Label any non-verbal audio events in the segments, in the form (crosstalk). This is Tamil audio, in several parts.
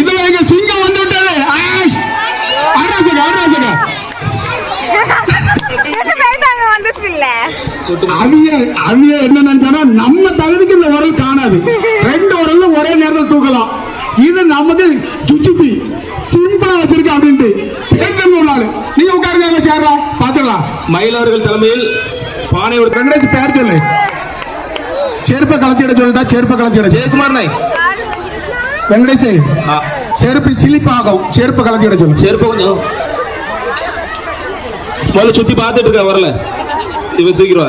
இதுல எங்க சிங்கம் வந்து விட்டது வந்து ஸ்பில்ல அவிய அவிய என்ன நினைச்சானா நம்ம தகுதிக்கு இந்த உரல் காணாது. ரெண்டு உரல்ல ஒரே நேரத்தில் தூக்கலாம். இது நமக்கு சுச்சுப்பி சிம்பிளா வச்சிருக்க அப்படின்ட்டு. நீங்க உட்காருங்க சேர்றா. பாத்துக்கலாம் மயில் அவர்கள் தலைமையில் பானை ஒரு வெங்கடேஷ் பேர் சொல்லு. செருப்பை கலத்திட சொல்லிட்டா செருப்பை கலத்திட ஜெயக்குமார் நாய் வெங்கடேஷ் ஆ, செருப்பு சிலிப் ஆகும் செருப்பை கலத்திட சொல்லு செருப்பு கொஞ்சம் முதல்ல சுத்தி பார்த்துட்டு இருக்க வரல இவன் தூக்கிடுவா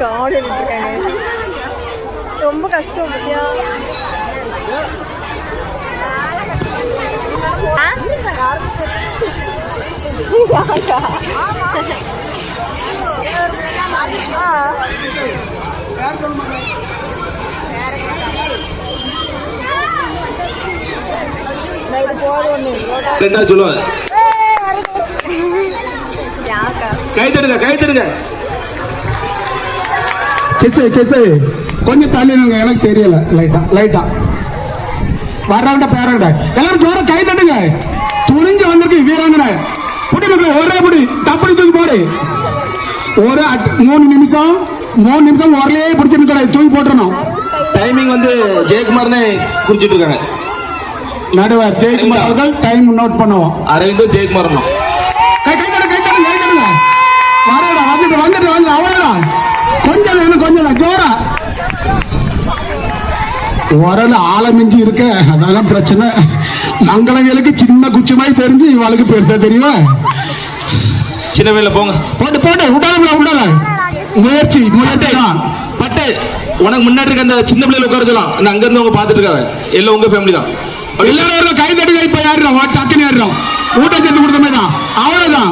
காடு இருக்காங்க ரொம்ப கஷ்டம் பத்தியா இது போதும் சொல்லுவேன் யாக்கா? கை தடுங்க கை தடுங்க கிசு கிசு. கொஞ்சம் தள்ளி நில்லுங்க, எனக்கு தெரியல. லைட்டா லைட்டா. வர்றவங்க பேரண்ட எல்லாரும் ஜோர கை தட்டுங்க. துணிஞ்சு வந்திருக்கு வீராங்கனை. புடி மக்களே ஒரே புடி. தப்படி தூக்கி போடு. ஒரு மூணு நிமிஷம் மூணு நிமிஷம் ஒரே பிடிச்சிட்டு தூக்கி போட்டுறணும். டைமிங் வந்து ஜெயக்குமார்னே குறிச்சிட்டு இருக்காங்க. நடுவர் ஜெயக்குமார் அவர்கள் டைம் நோட் பண்ணுவோம். அரவிந்தும் தட்டுங்க வரடா வந்துட்டு வந்துட்டு வந்து அவ்வளவுதான் கொஞ்சம் கொஞ்சம் ஜோரா. உரல் ஆழமிஞ்சி இருக்க அதான் பிரச்சனை. மங்களங்களுக்கு சின்ன குச்சி மாதிரி தெரிஞ்சு இவளுக்கு பெருசா தெரியுமா? சின்ன வேலை போங்க. போட்டு போட்டு விடாத விடாத முயற்சி முயற்சி. பட்டு உனக்கு முன்னாடி இருக்க அந்த சின்ன பிள்ளைல உட்கார சொல்லலாம் அந்த அங்க இருந்து அவங்க பாத்துட்டு இருக்காங்க எல்லாம் உங்க ஃபேமிலி தான். எல்லாரும் கை தட்டி இப்ப ஏறுறோம் டக்குன்னு ஏறுறோம் ஊட்ட சேர்த்து கொடுத்த மாதிரி தான் அவ்வளவுதான்.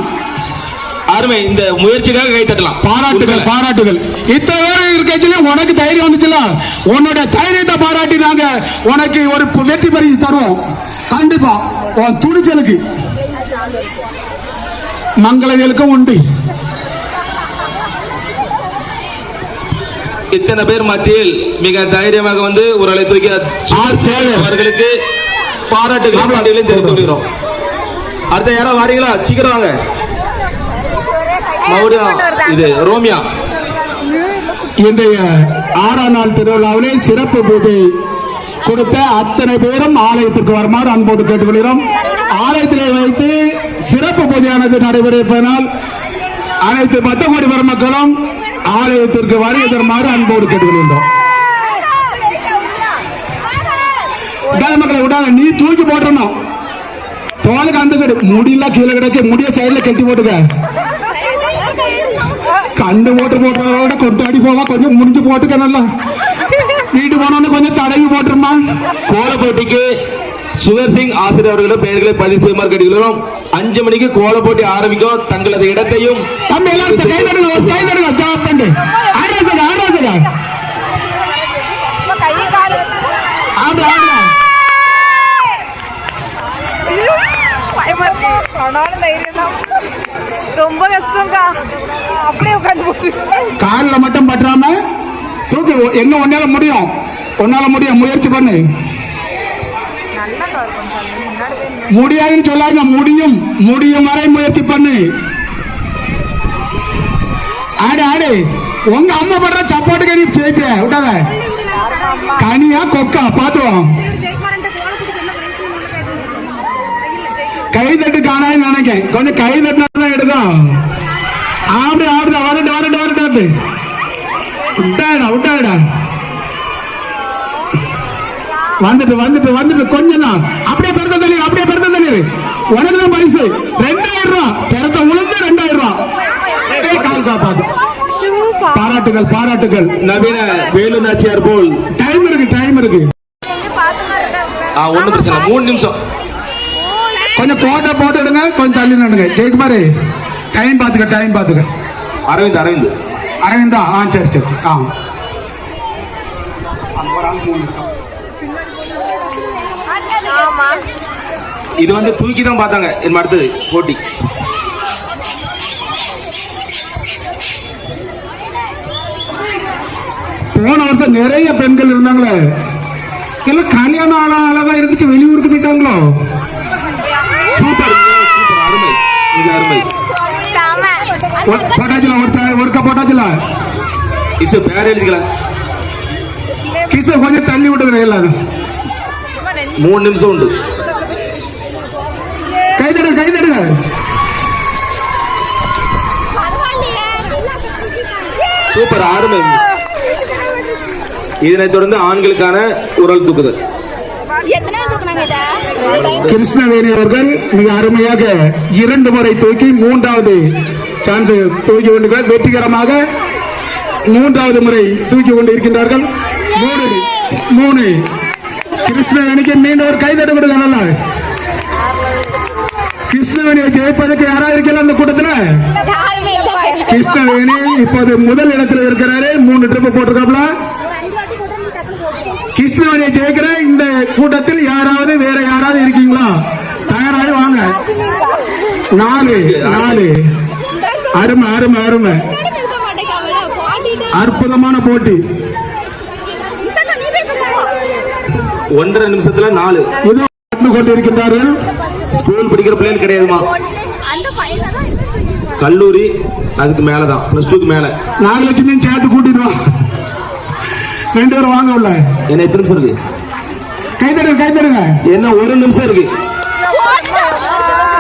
அருமை இந்த முயற்சிக்காக கை தட்டலாம். பாராட்டுகள் பாராட்டுகள். இத்தனை பேர் இருக்கச்சுல உனக்கு தைரியம் வந்துச்சுல? உன்னோட தைரியத்தை பாராட்டி நாங்க உனக்கு ஒரு வெற்றி பரிசு தருவோம். கண்டிப்பா. உன் துணிச்சலுக்கு. மங்களவியலுக்கும் உண்டு. இத்தனை பேர் மத்தியில் மிக தைரியமாக வந்து ஒரு அலை தூக்கி. அவர்களுக்கு பாராட்டுகளும் பாண்டிகளையும் தெரிவித்து கொள்கிறோம். அடுத்த யாரோ வாரீங்களா? சீக்கிரம் வாங்க. மறுபடியும் இது ரோமியா. இன்றைய ஆறாம் நாள் திருவிழாவிலே சிறப்பு பூஜை கொடுத்த அத்தனை பேரும் ஆலயத்திற்கு வருமாறு அன்போடு கேட்டுக்கொள்கிறோம். ஆலயத்திலே வைத்து சிறப்பு பூஜையானது நடைபெறுவதனால் அனைத்து பத்து கோடி பெருமக்களும் ஆலயத்திற்கு வருகை தருமாறு அன்போடு கேட்டுக்கொள்கின்றோம். விடாத மக்களை விடாத நீ தூக்கி போட்டுறணும். தோலுக்கு அந்த சைடு முடியெல்லாம் கீழே கிடக்கு முடிய சைடுல கட்டி போட்டுக்க. கண்டு போட்டு போட்டுறதோட கொண்டாடி போவா கொஞ்சம் முடிஞ்சு போட்டுக்க நல்லா. வீட்டு போனோன்னு கொஞ்சம் தடவி போட்டுருமா. கோல போட்டிக்கு சுகர் சிங் ஆசிரியர் அவர்களும் பெயர்களை பதிவு செய்யுமாறு கேட்டுக்கிறோம் அஞ்சு மணிக்கு கோல போட்டி ஆரம்பிக்கும். தங்களது இடத்தையும் தம்பி எல்லாரும் கை தடுங்க ஒரு கை தடுங்க ஜாப் பண்ணு ஆடுறா சார் ஆடுறா சார் கை காடு ஆடுறா ஆடுறா பயமா இருக்கு ஆனாலும் தைரியம் தான் ரொம்ப கஷ்டம்க்கா அப்படியே உட்காந்து போட்டு காலில் மட்டும் பற்றாம தூக்கு எங்க உன்னால முடியும்? உன்னால முடியும் முயற்சி பண்ணு. முடியாதுன்னு சொல்லாங்க முடியும். முடியும் வரை முயற்சி பண்ணு. ஆடு ஆடு. உங்க அம்மா படுற சப்பாட்டுக்கு நீ ஜெயிக்கிற விட்டாத கனியா கொக்கா பாத்துவோம் கை தட்டு காணாதுன்னு நினைக்கேன். கொஞ்சம் கை தட்டினா எடுக்கும். ஆடு ஆடு ஆடு ஆடு ஆடு வந்துட்டு வந்துட்டு வந்துட்டு கொஞ்சம் தான் அப்படியே பெருத்த தண்ணி அப்படியே பெருத்த தண்ணி உனக்கு தான் பரிசு. ரெண்டாயிரம் ரூபாய் பெருத்த உளுந்து ரெண்டாயிரம் ரூபாய் ஏய், கால் காப்பாத்து. பாராட்டுகள் பாராட்டுகள். நவீன வேலு நாச்சியார் போல். டைம் இருக்கு டைம் இருக்கு. ஒண்ணு பிரச்சனை. மூணு நிமிஷம். கொஞ்சம் போட்டோ போட்டு எடுங்க. கொஞ்சம் தள்ளி நடுங்க ஜெயக்குமார் டைம் பாத்துக்க டைம் பாத்துக்க அரவிந்த் அரவிந்த். அரவிந்தா? ஆ சரி சரி சரி. ஆ. அங்க ஒரு ஆள் மூணு நிமிஷம். இது வந்து தூக்கி தான் பார்த்தாங்க என் அடுத்தது போட்டி. போன வருஷம் நிறைய பெண்கள் இருந்தாங்களே. எல்லாம் கல்யாணம் ஆள ஆளதான் இருந்துச்சு. வெளியூருக்கு போயிட்டாங்களோ? சூப்பர். அருமை. மிக அருமை. போட்டாச்சுல ஒருத்த ஒருக்கா போட்டாச்சுல? இசு பேர் எழுதிக்கலாம் கிச கொஞ்சம் தள்ளி விட்டுக்கிறேன் எல்லாரும். மூணு நிமிஷம் உண்டு கை தடுங்க கை தடுங்க சூப்பர் அருமை இதனைத் தொடர்ந்து ஆண்களுக்கான உரல் தூக்குதல் கிருஷ்ணவேணி அவர்கள் மிக அருமையாக இரண்டு முறை தூக்கி மூன்றாவது சான்ஸ் தூக்கி கொண்டு வெற்றிகரமாக மூன்றாவது முறை தூக்கி கொண்டு இருக்கின்றார்கள் மூணு மூணு கிருஷ்ணவேணிக்கு மீண்டும் ஒரு கைதட்டு கொடுங்க நல்லா. கிருஷ்ணவேணியை ஜெயிப்பதற்கு யாராவது இருக்கல அந்த கூட்டத்துல? கிருஷ்ணவேணி இப்போது முதல் இடத்துல இருக்கிறாரு. மூணு ட்ரிப் போட்டிருக்காப்ல கிருஷ்ணவேணியை ஜெயிக்கிற இந்த கூட்டத்தில் யாராவது வேற யாராவது இருக்கீங்களா? தயாராக வாங்க. நாலு நாலு. அருமை அருமை அருமை. அற்புதமான போட்டி. ஒன்றரை நிமிஷத்துல நாலு. இதோ நடந்து கொண்டிருக்கின்றார்கள். ஸ்கூல் படிக்கிற பிள்ளைகள் கிடையாதுமா. கல்லூரி அதுக்கு மேலதான். பிளஸ் டூக்கு மேல. நாலு லட்சம் சேர்த்து கூட்டிட்டு வா. ரெண்டு பேரும் வாங்க உள்ள. என்ன எத்தனை நிமிஷம் இருக்கு? கை தருங்க கை தருங்க என்ன ஒரு நிமிஷம் இருக்கு.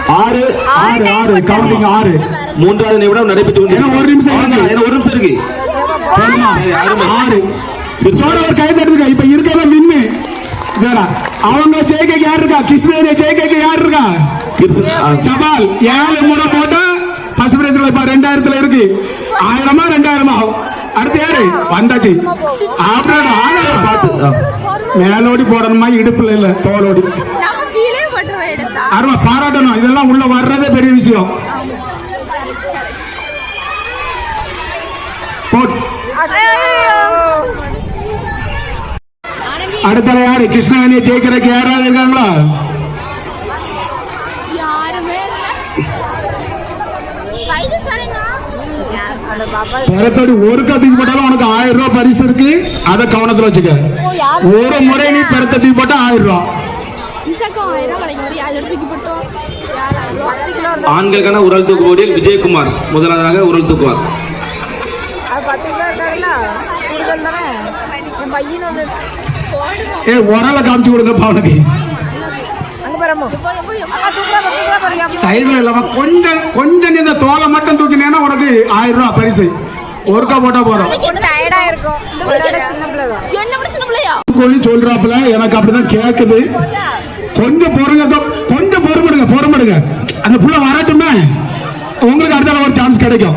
ஆறு ஆறு ஆறு. கவுண்டிங் ஆறு. மூன்றாவது நிமிடம் நடைபெற்று ஏன்னா ஒரு நிமிஷம் ஒரு நிமிஷம் இருக்கு. ஆறு. ஒரு கை தட்டுங்க. இப்ப இருக்கதான் மின்னு. இதடா. அவங்க ஜெயிக்க யார் இருக்கா கிருஷ்ணகிரி ஜெயிக்க யார் இருக்கா சவால். ஏழு மூணு போட்டா பசு பிரச்சனை இப்ப ரெண்டாயிரத்துல இருக்கு. ஆயிரமா ரெண்டாயிரமா? அடுத்து யாரு? வந்தாச்சு. அப்படியே ஆனா பார்த்து. மேலோடி போடணுமா? இடுப்புல இல்ல தோலோடி அருமா பாராட்டணும். இதெல்லாம் உள்ள வர்றதே பெரிய விஷயம். போட். அடுத்த யாரு கிருஷ்ணவேணியை ஜெயிக்கிறதுக்கு யாராவது இருக்காங்களா பரத்தோடி ஒரு கத்திக்கு போட்டாலும் உனக்கு ஆயிரம் ரூபாய் பரிசு இருக்கு அதை கவனத்துல வச்சுக்க ஒரு முறை நீ பெருத்தத்துக்கு போட்டா ஆயிரம் ரூபாய் ஆண்களுக்கான உரல் தூக்கு போட்டியில் விஜயகுமார் முதலாவதாக உரல் தூக்குவார் அது பத்து கிலோ கூடுதல் தானே என் பையன் ஒன்று போடுமா ஏ உரல காமிச்சு கொடுங்கப்பா அவனுக்கு. சைடுல இல்லாம கொஞ்சம் கொஞ்சம் நீ இந்த தோலை மட்டும் தூக்கினேன்னா உனக்கு ஆயிரம் ரூபாய் பரிசு. ஒருக்கா போட்டா போதும். பிள்ளையா? சொல்லி சொல்றாப்புல எனக்கு அப்படிதான் கேக்குது. கொஞ்சம் பொறுங்க கொஞ்சம் பொறுமடுங்க பொறுமடுங்க அந்த புள்ள வரட்டுமே. உங்களுக்கு அடுத்த ஒரு சான்ஸ் கிடைக்கும்.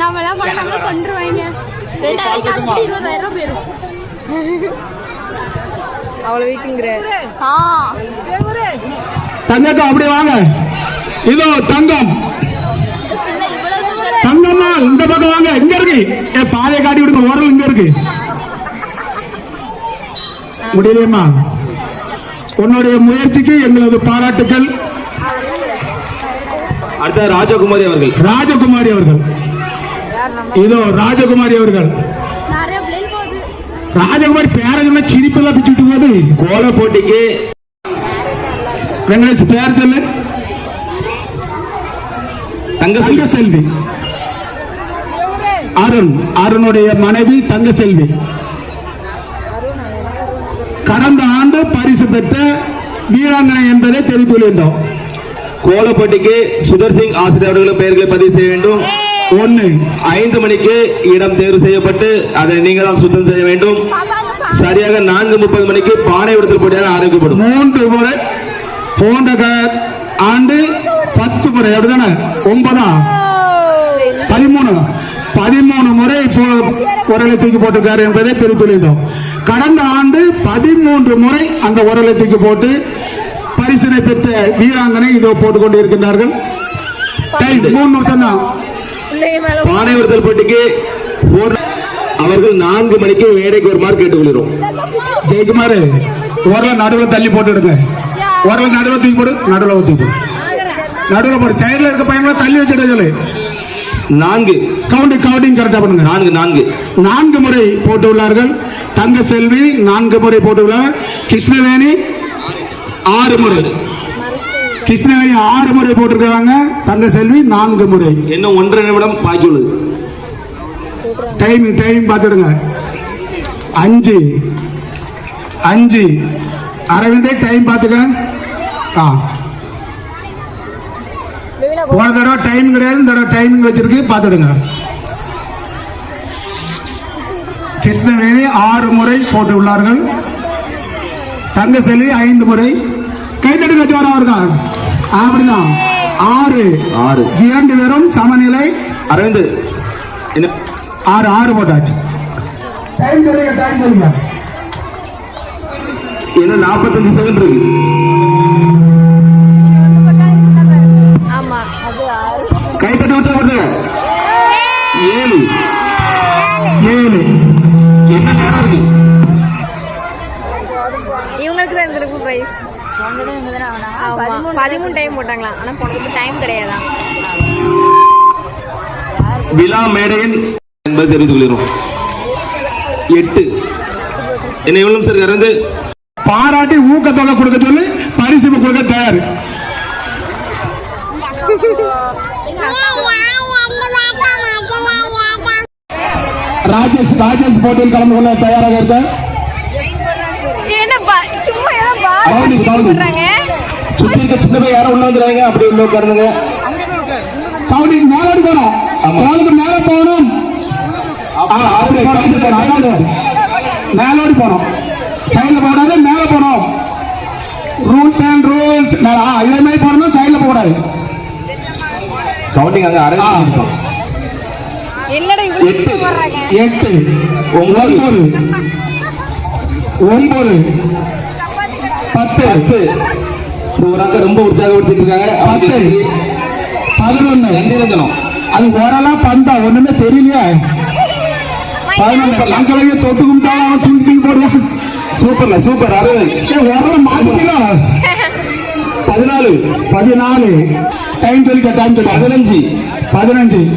நம்மளாம் பண்ண நம்மள கொண்டுருவாங்க ரெண்டாயிரம் இருபதாயிரம் ரூபாய் போயிரும். அவ்வளோ வீக்குங்கிற ஆ. தங்கக்கா அப்படி வாங்க. இதோ தங்கம். தங்கம்மா இந்த பக்கம் வாங்க. இங்க இருக்கு. ஏ பாதையை காட்டி விடுங்க. உரல் இங்க இருக்கு. முடியலையம்மா. உன்னுடைய முயற்சிக்கு எங்களது பாராட்டுக்கள். அடுத்த ராஜகுமாரி அவர்கள். ராஜகுமாரி அவர்கள். இதோ ராஜகுமாரி அவர்கள். ராஜகுமாரி பேரஞ்சமா சிரிப்பெல்லாம் பிச்சுட்டு போகுது. கோல போட்டிக்கு. வெங்கடேஷ் பேர் சொல்லு. தங்க தங்க செல்வி அருண் அருணுடைய மனைவி தங்க செல்வி கடந்த ஆண்டு பரிசு பெற்ற வீராங்கனை என்பதை தெரிவித்துள்ளோம் கோல போட்டிக்கு சுதர் சிங் ஆசிரியர் அவர்களும் பெயர்களை பதிவு செய்ய வேண்டும். ஒன்னு ஐந்து மணிக்கு இடம் தேர்வு செய்யப்பட்டு அதை நீங்களாம் தான் சுத்தம் செய்ய வேண்டும். சரியாக நான்கு முப்பது மணிக்கு பானை உடுத்தல் போட்டியாக ஆரம்பிக்கப்படும் மூன்று முறை போன்ற ஆண்டு பத்து முறை அப்படிதானே? ஒன்பதா? பதிமூணு. பதிமூணு முறை இப்போ உரலை தூக்கி போட்டிருக்காரு என்பதை தெரிவித்துள்ளோம் கடந்த ஆண்டு பதிமூன்று முறை அந்த உரலை தூக்கி போட்டு பரிசனை பெற்ற வீராங்கனை இதோ போட்டுக் கொண்டு இருக்கின்றார்கள் மூணு நிமிஷம் தான் உடுத்தல் போட்டிக்கு அவர்கள் நான்கு மணிக்கு வேடைக்கு வருமாறு கேட்டுக்கொள்கிறோம். ஜெயக்குமார் உரலை நடுவில் தள்ளி போட்டுடுங்க உரலை நடுவில் தூக்கி போடு நடுவில் தூக்கி போடு. நடுவில் போடு. சைடுல இருக்க பையன்களை தள்ளி வச்சுட்டு சொல்லு. நான்கு. கவுண்டிங் கவுண்டிங் கரெக்டா பண்ணுங்க. நான்கு நான்கு. நான்கு முறை போட்டு உள்ளார்கள் தங்க செல்வி நான்கு முறை போட்டு உள்ளார் கிருஷ்ணவேணி ஆறு முறை. கிருஷ்ணவேணி ஆறு முறை போட்டிருக்காங்க தங்க செல்வி நான்கு முறை. இன்னும் ஒன்றரை நிமிடம் பாக்கி உள்ளது. டைம் டைம் பார்த்துடுங்க. அஞ்சு. அஞ்சு. அரவிந்தே டைம் பார்த்துக்க. ஆ. போன தடவை டைம் கிடையாது. இந்த தடவை டைமிங் வச்சிருக்கு. பார்த்துடுங்க. கிருஷ்ணவேணி ஆறு முறை போட்டு உள்ளார்கள். தங்க செல்வி ஐந்து முறை. கைத்தட்டு வச்சு வரவங்க அப்படிதான் ஆறு. ஆறு. இரண்டு பேரும் சமநிலை. அரவிந்த் என்ன? ஆறு ஆறு போட்டாச்சு. டைம் சொல்லுங்க டைம் சொல்லுங்க. இன்னும் நாற்பத்தஞ்சு செகண்ட் இருக்கு. ஆமா அது ஆறு. கைத்தட்டு ஏழு. ஏழு. என்ன நேரம் இருக்கு? இவங்களுக்கு தான் இருந்திருக்கும் பிரைஸ் பதிமூணு டைம் போட்டாங்களாம். ஆனா போனதுக்கு டைம் கிடையாதான் விழா மேடையின் என்பதை தெரிவித்துக் கொள்கிறோம். எட்டு. என்ன எவ்வளவு சார் இருந்து பாராட்டி ஊக்கத்தொகை கொடுக்க சொல்லி பரிசு கொடுக்க தயார். (laughs) ராஜேஷ் ராஜேஷ் போட்டியில் கலந்து கொள்ள தயாராக இருக்க என்ன சும்மா boundary. போடுறாங்க. சுத்தி இருக்க சின்ன பையன் யாரும் உள்ள வந்துடுறாங்க அப்படி உள்ள உட்காருங்க. கவுண்டிங் மேலோடி போனோம் காலுக்கு மேல போகணும். மேலோடி. போனோம் சைடுல போடாது மேல போனோம் ரூல்ஸ் அண்ட் ரூல்ஸ் இதே மாதிரி போனோம் சைடுல போகக்கூடாது. கவுண்டிங் அங்க. அரேஞ்ச் என்னடா எட்டு. எட்டு. ஒன்பது. ஒன்பது. பத்து. ஒரு அக்கா ரொம்ப உற்சாகப்படுத்திட்டு இருக்காங்க பத்து. பதினொன்னு. நன்றி ரஞ்சனம் அது ஓரலா பண்பா. ஒண்ணுமே தெரியலையா. பதினொன்று லங்கலையே தொட்டு கும்பிட்டாலும் அவன் தூக்கி தூக்கி போடுவான் சூப்பர்ல சூப்பர் ஏய், ஓரல மாத்திக்கலாம் பதினாலு. பதினாலு. டைம் சொல்லிக்க டைம் சொல்லி. பதினஞ்சு. பதினஞ்சு.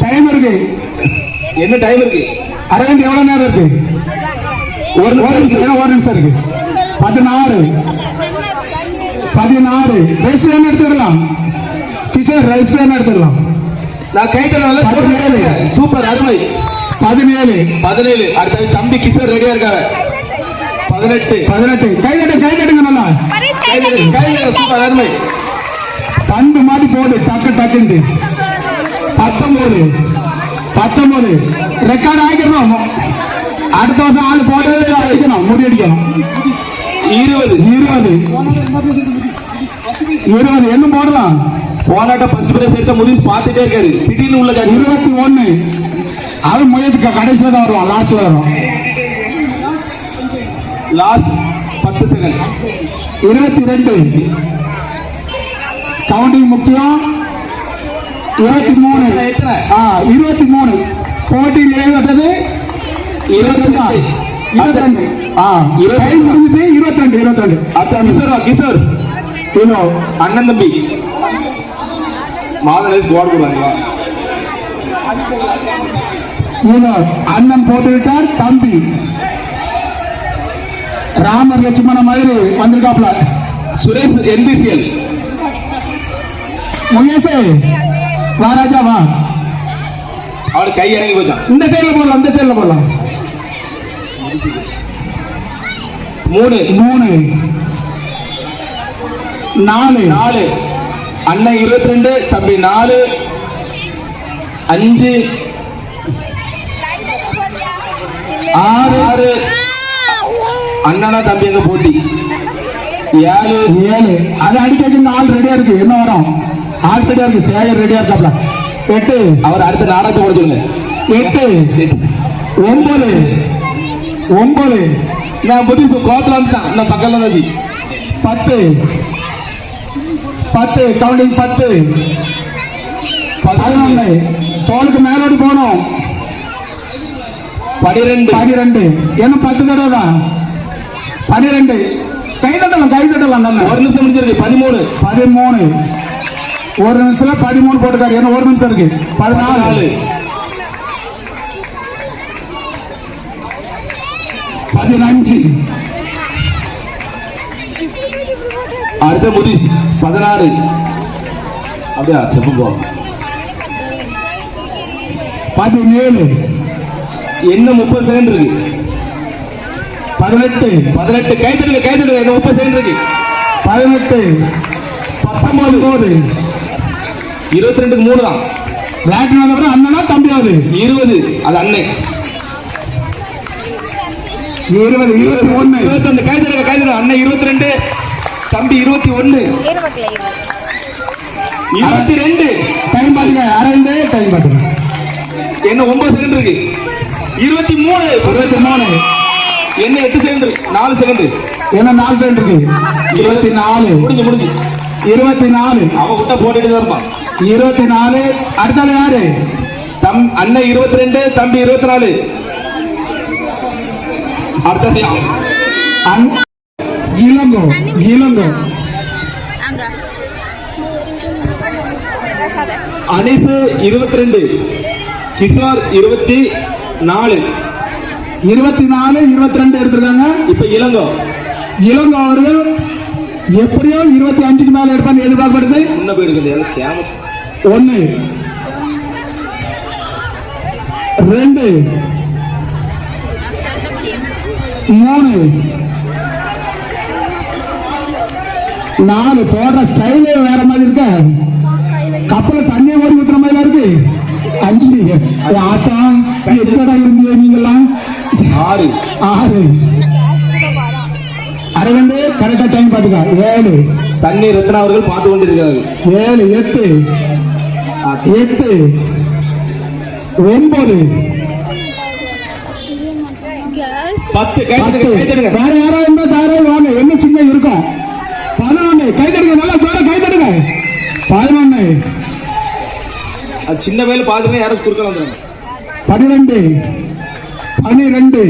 டைம் இருக்கு. என்ன டைம் இருக்கு? அரவிந்த் எவ்வளவு நேரம் இருக்கு? ஒரு நிமிஷம். ஒரு நிமிஷம் இருக்கு. பதினாறு. பதினாறு. ரெஸ்ட் வேணும் எடுத்துக்கலாம் கிஷோர் ரெஸ்ட் வேணும் எடுத்துக்கலாம் நான் கைத்தனால பதினேழு. சூப்பர் அருமை. பதினேழு. பதினேழு. அடுத்தது தம்பி கிஷோர் ரெடியா இருக்காங்க பதினெட்டு. பதினெட்டு. கை கட்டு கை கட்டுங்க நல்லா. கைதட்டு, கைதட்டு, சூப்பர் அருமை. பந்து மாதிரி போடு டக்கு டக்குன்ட்டு. பத்தொன்பது பத்தொன்பது ரெக்கார்ட் ஆகிக்கணும் அடுத்த வருஷம் ஆள் போட்டது அடிக்கணும். முறியடிக்கணும் இருபது இருபது. இருபது. என்ன போடலாம் போனாட்ட ஃபர்ஸ்ட் பிரைஸ் எடுத்த முடிவு பார்த்துட்டே இருக்காரு. திடீர்னு உள்ள இருபத்தி ஒண்ணு அது முயற்சி கடைசியில் தான் வருவான். லாஸ்ட்ல வரும் லாஸ்ட் பத்து செகண்ட் இருபத்தி ரெண்டு. கவுண்டிங் முக்கியம். இருபத்தி மூணு. இருபத்தி மூணு. போட்டி நிறைவேற்றது இருபத்தி ரெண்டு இருபத்தி ரெண்டு. இருபத்தி முடிஞ்சுட்டு இருபத்தி ரெண்டு இருபத்தி ரெண்டு. அத்தா கிஷோர் கிஷோர். இதோ அண்ணன் தம்பி. மாதனை ஸ்குவாட் போடுவாங்களா இதோ அண்ணன் போட்டு விட்டார் தம்பி. ராமர் லட்சுமண மாதிரி வந்திருக்காப்ல சுரேஷ் என்பிசிஎல் முயசே வா ராஜா வா. அவனுக்கு கை இறங்கி போச்சான் இந்த சைடுல போடலாம் இந்த சைடுல போடலாம். மூணு. மூணு. நாலு. நாலு. அண்ணன் இருபத்தி ரெண்டு தம்பி நாலு. அஞ்சு. ஆறு. ஆறு. அண்ணனா தம்பி எங்க போட்டி? ஏழு. ஏழு. அது அடிக்க ஆள் ரெடியா இருக்கு. என்ன வரும்? ஆள் ரெடியா இருக்கு. சேகர் ரெடியா இருக்காப்ல. எட்டு. அவர் அடுத்த நாடகத்தை சொல்லுங்க. எட்டு. ஒன்பது. ஒன்பது. நான் புத்தி கோத்துல நான் பக்கத்துல வச்சு பத்து. பத்து. கவுண்டிங் பத்து. பதினொன்னு தோலுக்கு மேலோடி போகணும் பனிரெண்டு. பனிரெண்டு. என்ன பத்து தடவை தான்? பனிரெண்டு. கை தட்டலாம் கை தட்டலாம் நல்லா ஒரு நிமிஷம் முடிஞ்சிருக்கு. பதிமூணு. பதிமூணு. ஒரு நிமிஷத்துல பதிமூணு போட்டுக்காரு. ஏன்னா ஒரு நிமிஷம் இருக்கு? பதினாலு. பதினஞ்சு. அடுத்த முதிஸ் பதினாறு. அப்படியா? செப்பு போ. பதினேழு. என்ன முப்பது செகண்ட் இருக்கு? பதினெட்டு. பதினெட்டு. கைத்தடுங்க கைத்தடுங்க என்ன முப்பது செகண்ட் இருக்கு? பதினெட்டு. பத்தொன்பது. இருபத்தி ரெண்டுக்கு மூணு தான் வந்தப்பறம் அண்ணனா தம்பியாவது? இருபது. அது அண்ணன் இருபது இருபத்தி ஒண்ணு. இருபத்தொன்னு. கைத்தடுங்க கைத்தடுங்க அண்ணன் இருபத்தி ரெண்டு தம்பி இருபத்தி மக்களே இருபத்தி ரெண்டு டைம் பாத்துங்க. அரைந்து டைம் பாத்துங்க. என்ன ஒன்பது செகண்ட் இருக்கு. இருபத்தி மூணு இருபத்தி மூணு என்ன எட்டு செகண்ட் இருக்கு? நாலு செகண்ட் என்ன நாலு செகண்ட் இருக்கு? இருபத்தி நாலு முடிஞ்சு முடிஞ்சு. இருபத்தி நாலு அவன் விட்டா போட்டுட்டு தான் இருப்பான் இருபத்தி நாலு அடுத்தால யாரு? தம் அண்ணன் இருபத்தி ரெண்டு தம்பி இருபத்தி நாலு அடுத்தது இளங்கோ இளங்கோ. அனிசு இருபத்தி ரெண்டு கிஷோர் இருபத்தி நாலு. இருபத்தி நாலு இருபத்தி ரெண்டு எடுத்திருக்காங்க. இப்ப இளங்கோ. இளங்கோ அவர்கள் எப்படியோ இருபத்தி அஞ்சுக்கு மேல எடுப்பான்னு எதிர்பார்க்கப்படுது. முன்ன போயிருக்கு கேம ஒன்னு ரெண்டு மூணு. நாலு போடுற ஸ்டைலே வேற மாதிரி இருக்க? கப்பல தண்ணியை ஓடி ஊத்துற மாதிரி இருக்கு. அஞ்சு. ஆத்தா எங்கடா இருந்தீங்க நீங்கெல்லாம்? ஆறு. ஆறு. அரவிந்த் கரெக்டா டைம் பாத்துக்க ஏழு. தண்ணி ரத்னா அவர்கள் பார்த்து கொண்டிருக்கிறார்கள்? ஏழு எட்டு. எட்டு. ஒன்பது. பத்து கைத்தடுங்க வேற யாரா இருந்தா தாரே வாங்க. என்ன சின்ன இருக்கும் பதினொன்னு கை தடுங்க நல்லா தோற கை தடுங்க பதினொன்னு அது சின்ன வேலை பாத்துங்க யாரும் குறுக்க வந்துடுங்க பன்னிரெண்டு பன்னிரெண்டு.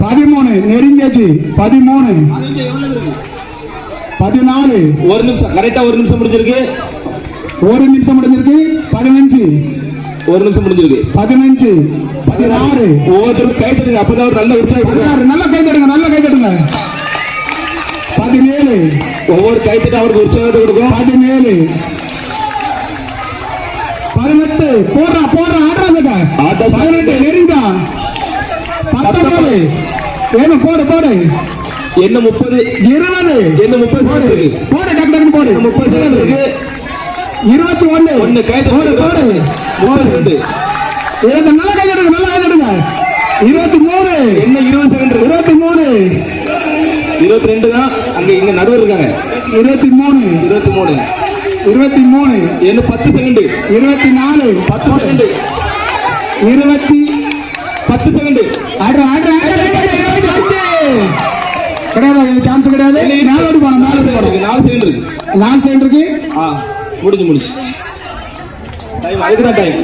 பதிமூணு. நெருங்கியாச்சு. பதிமூணு. பதினாலு. ஒரு நிமிஷம். கரெக்டா ஒரு நிமிஷம் முடிஞ்சிருக்கு. ஒரு நிமிஷம் முடிஞ்சிருக்கு. பதினஞ்சு. ஒரு நிமிஷம் முடிஞ்சிருக்கு. பதினஞ்சு. ஒவ்வொருத்தரும் கை தட்டுங்க. அப்பதான் நல்ல உற்சாகம் நல்லா கை தடுங்க நல்லா கை தடுங்க பதினேழு. ஒவ்வொரு கை தட்டு அவருக்கு உற்சாகத்தை கொடுக்கும். பதினேழு. பதினெட்டு. போடுறா போடுறா ஆடுறாங்க பதினெட்டு. நெருங்கா பத்தொன்பது. வேணும் போடு போடு. என்ன முப்பது? இருபது. என்ன முப்பது போடு. போடு டக்கு டக்கு போடு. முப்பது இருக்கு? இருபத்தி ஒண்ணு ஒண்ணு கை போடு போடு. முப்பது செகண்ட் இருபத்தி நல்லா கை தடுங்க நல்லா கை தடுங்க இருபத்தி மூணு. என்ன இருபது செகண்ட் இருபத்தி மூணு. இருபத்தி ரெண்டு தான். அங்க இங்க நடுவர் இருக்காங்க. இருபத்தி மூணு. இருபத்தி மூணு. இருபத்தி மூணு. என்ன பத்து செகண்ட் இருபத்தி நாலு. பத்து செகண்ட் இருபத்தி பத்து செகண்ட் இருபத்தி அஞ்சு. கிடையாது சான்ஸ் கிடையாது? மேலோடு போனோம் நாலு செகண்ட் நாலு செகண்ட் இருக்கு. லாங் சைடு இருக்கு. ஆ முடிஞ்சு முடிஞ்சு. டைம் அதுக்கு தான் டைம்